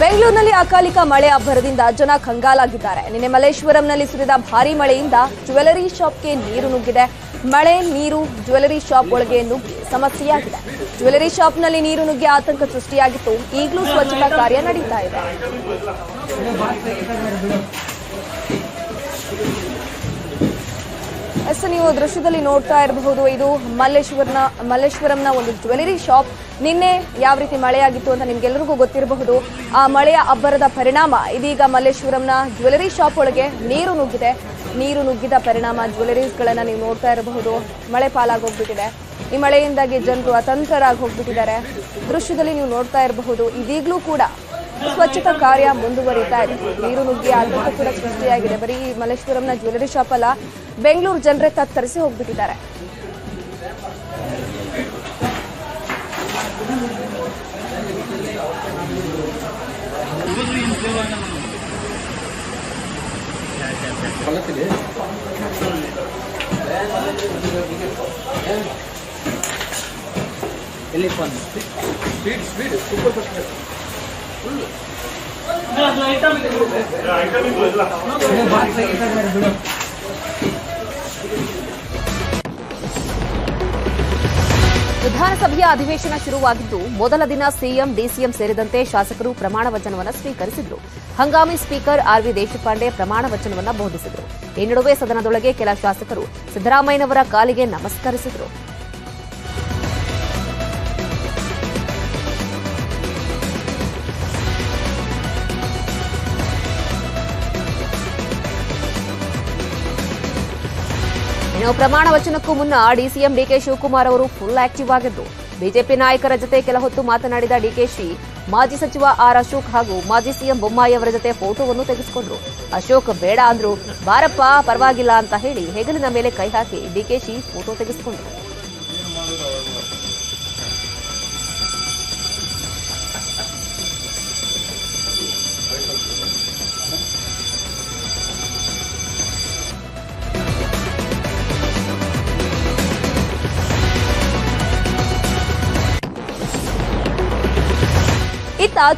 ಬೆಂಗಳೂರಿನಲ್ಲಿ ಅಕಾಲಿಕ ಮಳೆ ಅಬ್ಬರದಿಂದ ಜನ ಕಂಗಾಲಾಗಿದ್ದಾರೆ. ನಿನ್ನೆ ಮಲ್ಲೇಶ್ವರಂನಲ್ಲಿ ಸುರಿದ ಭಾರಿ ಮಳೆಯಿಂದ ಜ್ಯುವೆಲರಿ ಶಾಪ್ಗೆ ನೀರು ನುಗ್ಗಿದೆ. ಮಳೆ, ನೀರು, ಜ್ಯುವೆಲರಿ ಶಾಪ್ ಒಳಗೆ ನುಗ್ಗಿ ಸಮಸ್ಯೆಯಾಗಿದೆ. ಜ್ಯುವೆಲರಿ ಶಾಪ್ನಲ್ಲಿ ನೀರು ನುಗ್ಗಿ ಆತಂಕ ಸೃಷ್ಟಿಯಾಗಿತ್ತು. ಈಗಲೂ ಸ್ವಚ್ಛತಾ ಕಾರ್ಯ ನಡೀತಾ ಇದೆ. ಎಸ್ ನೀವು ದೃಶ್ಯದಲ್ಲಿ ನೋಡ್ತಾ ಇರಬಹುದು. ಇದು ಮಲ್ಲೇಶ್ವರನ, ಮಲ್ಲೇಶ್ವರಂನ ಒಂದು ಜ್ಯುವೆಲರಿ ಶಾಪ್. ನಿನ್ನೆ ಯಾವ ರೀತಿ ಮಳೆಯಾಗಿತ್ತು ಅಂತ ನಿಮ್ಗೆಲ್ಲರಿಗೂ ಗೊತ್ತಿರಬಹುದು. ಆ ಮಳೆಯ ಅಬ್ಬರದ ಪರಿಣಾಮ, ಇದೀಗ ಮಲ್ಲೇಶ್ವರಂನ ಜ್ಯುವೆಲರಿ ಶಾಪ್ ಒಳಗೆ ನೀರು ನುಗ್ಗಿದೆ. ನೀರು ನುಗ್ಗಿದ ಪರಿಣಾಮ ಜ್ಯುವೆಲರೀಸ್ಗಳನ್ನ ನೀವು ನೋಡ್ತಾ ಇರಬಹುದು. ಮಳೆ ಪಾಲಾಗೋಗ್ಬಿಟ್ಟಿದೆ. ಈ ಮಳೆಯಿಂದಾಗಿ ಜನರು ಅತಂತ್ರರಾಗಿ ಹೋಗ್ಬಿಟ್ಟಿದ್ದಾರೆ. ದೃಶ್ಯದಲ್ಲಿ ನೀವು ನೋಡ್ತಾ ಇರಬಹುದು. ಇದೀಗಲೂ ಕೂಡ ಸ್ವಚ್ಛತಾ ಕಾರ್ಯ ಮುಂದುವರಿತಾ ಇದೆ. ನೀರು ನುಗ್ಗಿ ಆತಂಕ ಕೂಡ ಸೃಷ್ಟಿಯಾಗಿದೆ. ಬರೀ ಮಲ್ಲೇಶ್ವರಂನ ಜ್ಯುವೆಲರಿ ಶಾಪ್ ಅಲ್ಲ ಬೆಂಗಳೂರು ಜನರೇ ತತ್ತರಿಸಿ ಹೋಗ್ಬಿಟ್ಟಿದ್ದಾರೆ. ವಿಧಾನಸಭೆಯ ಅಧಿವೇಶನ ಶುರುವಾಗಿದ್ದು, ಮೊದಲ ದಿನ ಸಿಎಂ, ಡಿಸಿಎಂ ಸೇರಿದಂತೆ ಶಾಸಕರು ಪ್ರಮಾಣ ವಚನವನ್ನು ಸ್ವೀಕರಿಸಿದ್ರು. ಹಂಗಾಮಿ ಸ್ಪೀಕರ್ ಆರ್ವಿ ದೇಶಪಾಂಡೆ ಪ್ರಮಾಣ ವಚನವನ್ನು ಬೋಧಿಸಿದರು. ಈ ನಡುವೆ ಸದನದೊಳಗೆ ಕೆಲ ಶಾಸಕರು ಸಿದ್ದರಾಮಯ್ಯನವರ ಕಾಲಿಗೆ ನಮಸ್ಕರಿಸಿದರು. ಇನ್ನು ಪ್ರಮಾಣ ವಚನಕ್ಕೂ ಮುನ್ನ ಡಿಸಿಎಂ ಡಿಕೆ ಶಿವಕುಮಾರ್ ಅವರು ಫುಲ್ ಆಕ್ಟಿವ್ ಆಗಿದ್ದು, ಬಿಜೆಪಿ ನಾಯಕರ ಜೊತೆ ಕೆಲ ಹೊತ್ತು ಮಾತನಾಡಿದ ಡಿಕೆಶಿ ಮಾಜಿ ಸಚಿವ ಆರ್ ಅಶೋಕ್ ಹಾಗೂ ಮಾಜಿ ಸಿಎಂ ಬೊಮ್ಮಾಯಿ ಅವರ ಜೊತೆ ಫೋಟೋವನ್ನು ತೆಗೆಸಿಕೊಂಡ್ರು. ಅಶೋಕ್, ಬೇಡ ಅಂದ್ರು, ಬಾರಪ್ಪ, ಪರವಾಗಿಲ್ಲ ಅಂತ ಹೇಳಿ ಹೆಗಲಿನ ಮೇಲೆ ಕೈ ಹಾಕಿ ಡಿಕೆಶಿ ಫೋಟೋ ತೆಗೆಸಿಕೊಂಡ್ರು.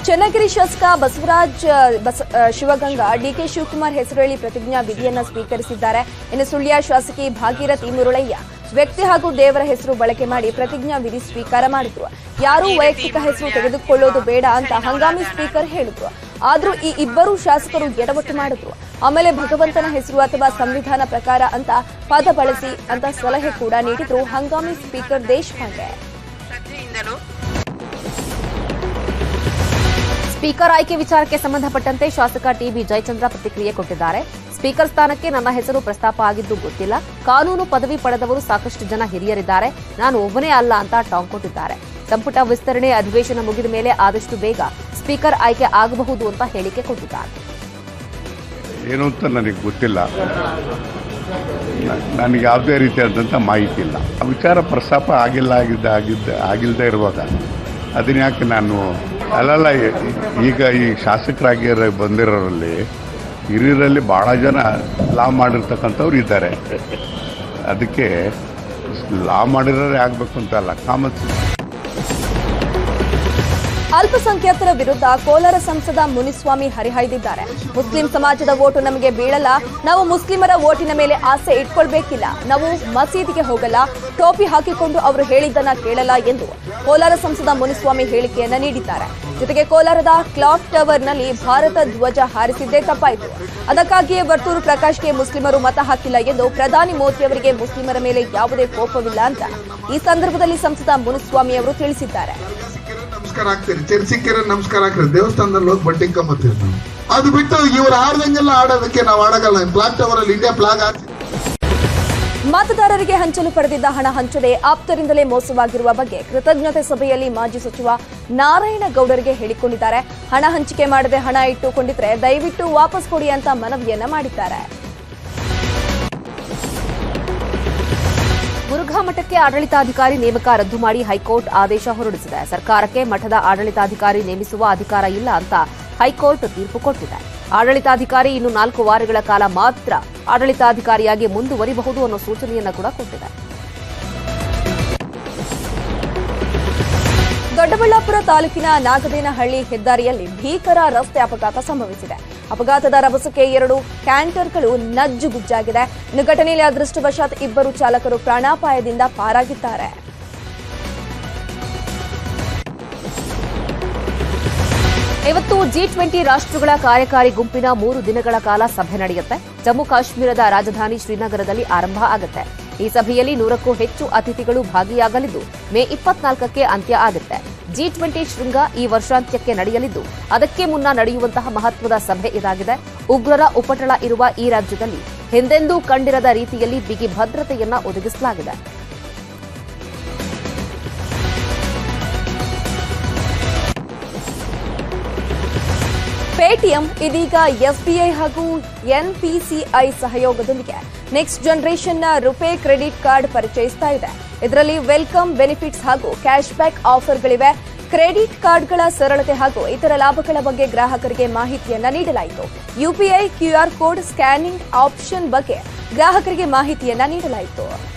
ಚನ್ನಗಿರಿ ಶಾಸಕ ಬಸವರಾಜ್, ಬಸ ಶಿವಗಂಗಾ, ಡಿಕೆ ಶಿವಕುಮಾರ್ ಹೆಸರು ಹೇಳಿ ಪ್ರತಿಜ್ಞಾ ವಿಧಿಯನ್ನ ಸ್ವೀಕರಿಸಿದ್ದಾರೆ. ಇನ್ನು ಸುಳ್ಯ ಶಾಸಕಿ ಭಾಗೀರಥಿ ಮುರುಳಯ್ಯ ವ್ಯಕ್ತಿ ಹಾಗೂ ದೇವರ ಹೆಸರು ಬಳಕೆ ಮಾಡಿ ಪ್ರತಿಜ್ಞಾ ವಿಧಿ ಸ್ವೀಕಾರ ಮಾಡಿದ್ರು. ಯಾರೂ ವೈಯಕ್ತಿಕ ಹೆಸರು ತೆಗೆದುಕೊಳ್ಳೋದು ಬೇಡ ಅಂತ ಹಂಗಾಮಿ ಸ್ಪೀಕರ್ ಹೇಳಿದ್ರು. ಆದ್ರೂ ಈ ಇಬ್ಬರು ಶಾಸಕರು ಎಡವಟ್ಟು ಮಾಡಿದ್ರು. ಆಮೇಲೆ ಭಗವಂತನ ಹೆಸರು ಅಥವಾ ಸಂವಿಧಾನ ಪ್ರಕಾರ ಅಂತ ಪದ ಬಳಸಿ ಅಂತ ಸಲಹೆ ಕೂಡ ನೀಡಿದ್ರು ಹಂಗಾಮಿ ಸ್ಪೀಕರ್ ದೇಶಪಾಂಡೆ. ಸ್ಪೀಕರ್ ಆಯ್ಕೆ ವಿಚಾರಕ್ಕೆ ಸಂಬಂಧಪಟ್ಟಂತೆ ಶಾಸಕ ಟಿಬಿ ಜಯಚಂದ್ರ ಪ್ರತಿಕ್ರಿಯೆ ಕೊಟ್ಟಿದ್ದಾರೆ. ಸ್ಪೀಕರ್ ಸ್ಥಾನಕ್ಕೆ ನನ್ನ ಹೆಸರು ಪ್ರಸ್ತಾಪ ಆಗಿದ್ದು ಗೊತ್ತಿಲ್ಲ. ಕಾನೂನು ಪದವಿ ಪಡೆದವರು ಸಾಕಷ್ಟು ಜನ ಹಿರಿಯರಿದ್ದಾರೆ. ನಾನು ಒಬ್ಬನೇ ಅಲ್ಲ ಅಂತ ಟಾಂಗ್ ಕೊಟ್ಟಿದ್ದಾರೆ. ಸಂಪುಟ ವಿಸ್ತರಣೆ ಅಧಿವೇಶನ ಮುಗಿದ ಮೇಲೆ ಆದಷ್ಟು ಬೇಗ ಸ್ಪೀಕರ್ ಆಯ್ಕೆ ಆಗಬಹುದು ಅಂತ ಹೇಳಿಕೆ ಕೊಟ್ಟಿದ್ದಾರೆ. ಏನು ಅಂತ ನನಗೆ ಗೊತ್ತಿಲ್ಲ. ನನಗೆ ಯಾವುದೇ ರೀತಿಯಾದಂಥ ಮಾಹಿತಿ ಇಲ್ಲ. ವಿಚಾರ ಪ್ರಸ್ತಾಪ ಆಗಿಲ್ಲ ಆಗಿದ್ದ ಆಗಿದ್ದ ಆಗಿಲ್ಲದೆ ಇರುವಾಗ ಅದನ್ನ ಯಾಕೆ ನಾನು ಅಲ್ಲಲ್ಲ ಈಗ ಈ ಶಾಸಕರಾಗಿ ಬಂದಿರೋರಲ್ಲಿ ಹಿರಿಯರಲ್ಲಿ ಭಾಳ ಜನ ಲಾ ಮಾಡಿರ್ತಕ್ಕಂಥವ್ರು ಇದ್ದಾರೆ. ಅದಕ್ಕೆ ಲಾ ಮಾಡಿರೋರೇ ಆಗಬೇಕು ಅಂತ ಅಲ್ಲ. ಕಾಮನ್ ಅಲ್ಪಸಂಖ್ಯಾತರ ವಿರುದ್ಧ ಕೋಲಾರ ಸಂಸದ ಮುನಿಸ್ವಾಮಿ ಹರಿಹಾಯ್ದಿದ್ದಾರೆ. ಮುಸ್ಲಿಂ ಸಮಾಜದ ಓಟು ನಮಗೆ ಬೀಳಲ್ಲ. ನಾವು ಮುಸ್ಲಿಮರ ಓಟಿನ ಮೇಲೆ ಆಸೆ ಇಟ್ಕೊಳ್ಬೇಕಿಲ್ಲ. ನಾವು ಮಸೀದಿಗೆ ಹೋಗಲ್ಲ. ಟೋಪಿ ಹಾಕಿಕೊಂಡು ಅವರು ಹೇಳಿದ್ದನ್ನ ಕೇಳಲ್ಲ ಎಂದು ಕೋಲಾರ ಸಂಸದ ಮುನಿಸ್ವಾಮಿ ಹೇಳಿಕೆಯನ್ನ ನೀಡಿದ್ದಾರೆ. ಜೊತೆಗೆ ಕೋಲಾರದ ಕ್ಲಾಕ್ ಟವರ್ನಲ್ಲಿ ಭಾರತ ಧ್ವಜ ಹಾರಿಸಿದ್ದೇ ತಪ್ಪಾಯಿತು. ಅದಕ್ಕಾಗಿಯೇ ವರ್ತೂರು ಪ್ರಕಾಶ್ಗೆ ಮುಸ್ಲಿಮರು ಮತ ಹಾಕಿಲ್ಲ ಎಂದು ಪ್ರಧಾನಿ ಮೋದಿ ಅವರಿಗೆ ಮುಸ್ಲಿಮರ ಮೇಲೆ ಯಾವುದೇ ಕೋಪವಿಲ್ಲ ಅಂತ ಈ ಸಂದರ್ಭದಲ್ಲಿ ಸಂಸದ ಮುನಿಸ್ವಾಮಿ ಅವರು ತಿಳಿಸಿದ್ದಾರೆ. ನಮಸ್ಕಾರ ಹಾಕ್ತೀರಿ ಚರ್ಚಿಕ್ಕಿರ ನಮಸ್ಕಾರ ಹಾಕ್ತೀರಿ ದೇವಸ್ಥಾನದಲ್ಲಿ ಹೋಗಿ ಬಟ್ಟೆ ಕಂಬತ್ತೀರಿ ನಾವು. ಅದು ಬಿಟ್ಟು ಇವ್ರು ಆಡ್ದಂಗೆಲ್ಲ ಆಡೋದಕ್ಕೆ ನಾವು ಆಡಗಲ್ಲ ಫ್ಲಾಗ್ ಟವರ್ ಅಲ್ಲಿ ಇಂಡಿಯಾ ಫ್ಲಾಗ್ ಹಾಕಿ. ಮತದಾರರಿಗೆ ಹಂಚಲು ಪಡೆದಿದ್ದ ಹಣ ಹಂಚದೆ ಆಪ್ತರಿಂದಲೇ ಮೋಸವಾಗಿರುವ ಬಗ್ಗೆ ಕೃತಜ್ಞತೆ ಸಭೆಯಲ್ಲಿ ಮಾಜಿ ಸಚಿವ ನಾರಾಯಣ ಗೌಡರಿಗೆ ಹೇಳಿಕೊಂಡಿದ್ದಾರೆ. ಹಣ ಹಂಚಿಕೆ ಮಾಡದೆ ಹಣ ಇಟ್ಟುಕೊಂಡಿದ್ರೆ ದಯವಿಟ್ಟು ವಾಪಸ್ ಕೊಡಿ ಅಂತ ಮನವಿಯನ್ನ ಮಾಡಿದ್ದಾರೆ. ಮುರುಘಾ ಮಠಕ್ಕೆ ಆಡಳಿತಾಧಿಕಾರಿ ನೇಮಕ ರದ್ದು ಮಾಡಿ ಹೈಕೋರ್ಟ್ ಆದೇಶ ಹೊರಡಿಸಿದೆ. ಸರ್ಕಾರಕ್ಕೆ ಮಠದ ಆಡಳಿತಾಧಿಕಾರಿ ನೇಮಿಸುವ ಅಧಿಕಾರ ಇಲ್ಲ ಅಂತ ಹೈಕೋರ್ಟ್ ತೀರ್ಪು ಕೊಟ್ಟಿದೆ. ಆಡಳಿತಾಧಿಕಾರಿ ಇನ್ನು ನಾಲ್ಕು ವಾರಗಳ ಕಾಲ ಮಾತ್ರ ಆಡಳಿತಾಧಿಕಾರಿಯಾಗಿ ಮುಂದುವರಿಬಹುದು ಅನ್ನೋ ಸೂಚನೆಯನ್ನು ಕೂಡ ಕೊಟ್ಟಿದೆ. ದೊಡ್ಡಬಳ್ಳಾಪುರ ತಾಲೂಕಿನ ನಾಗದೇನಹಳ್ಳಿ ಹೆದ್ದಾರಿಯಲ್ಲಿ ಭೀಕರ ರಸ್ತೆ ಅಪಘಾತ ಸಂಭವಿಸಿದೆ. ಅಪಘಾತದ ರಭಸಕ್ಕೆ ಎರಡು ಕ್ಯಾಂಟರ್ಗಳು ನಜ್ಜುಗುಜ್ಜಾಗಿದೆ. ಇನ್ನು ಘಟನೆಯಲ್ಲಿ ಅದೃಷ್ಟವಶಾತ್ ಇಬ್ಬರು ಚಾಲಕರು ಪ್ರಾಣಾಪಾಯದಿಂದ ಪಾರಾಗಿದ್ದಾರೆ. ಇವತ್ತು ಜಿ ಟ್ವೆಂಟಿ ರಾಷ್ಟ್ರಗಳ ಕಾರ್ಯಕಾರಿ ಗುಂಪಿನ ಮೂರು ದಿನಗಳ ಕಾಲ ಸಭೆ ನಡೆಯುತ್ತೆ. ಜಮ್ಮು ಕಾಶ್ಮೀರದ ರಾಜಧಾನಿ ಶ್ರೀನಗರದಲ್ಲಿ ಆರಂಭ ಆಗುತ್ತೆ. ಈ ಸಭೆಯಲ್ಲಿ ನೂರಕ್ಕೂ ಹೆಚ್ಚು ಅತಿಥಿಗಳು ಭಾಗಿಯಾಗಲಿದ್ದು, ಮೇ ಇಪ್ಪತ್ನಾಲ್ಕಕ್ಕೆ ಅಂತ್ಯ ಆಗುತ್ತೆ ಜಿ ಟ್ವೆಂಟಿ ಶೃಂಗ ಈ ವರ್ಷಾಂತ್ಯಕ್ಕೆ ನಡೆಯಲಿದ್ದು, ಅದಕ್ಕೆ ಮುನ್ನ ನಡೆಯುವಂತಹ ಮಹತ್ವದ ಸಭೆ ಇದಾಗಿದೆ. ಉಗ್ರರ ಉಪಟಳ ಇರುವ ಈ ರಾಜ್ಯದಲ್ಲಿ ಹಿಂದೆಂದೂ ಕಂಡಿರದ ರೀತಿಯಲ್ಲಿ ಬಿಗಿ ಭದ್ರತೆಯನ್ನ ಒದಗಿಸಲಾಗಿದೆ. ಪೇಟಿಎಂ ಇದೀಗ ಎಸ್ಬಿಐ ಹಾಗೂ ಎನ್ಪಿಸಿಐ ಸಹಯೋಗದೊಂದಿಗೆ ನೆಕ್ಸ್ಟ್ ಜನರೇಷನ್ನ ರುಪೇ ಕ್ರೆಡಿಟ್ ಕಾರ್ಡ್ ಪರಿಚಯಿಸ್ತಾ ಇದೆ. ಇದರಲ್ಲಿ ವೆಲ್ಕಮ್ ಬೆನಿಫಿಟ್ಸ್ ಹಾಗೂ ಕ್ಯಾಶ್ ಬ್ಯಾಕ್ ಆಫರ್ಗಳಿವೆ. ಕ್ರೆಡಿಟ್ ಕಾರ್ಡ್ಗಳ ಸರಳತೆ ಹಾಗೂ ಇತರ ಲಾಭಗಳ ಬಗ್ಗೆ ಗ್ರಾಹಕರಿಗೆ ಮಾಹಿತಿಯನ್ನ ನೀಡಲಾಯಿತು. UPI QR code scanning option ಬಗ್ಗೆ ಗ್ರಾಹಕರಿಗೆ ಮಾಹಿತಿಯನ್ನ ನೀಡಲಾಯಿತು.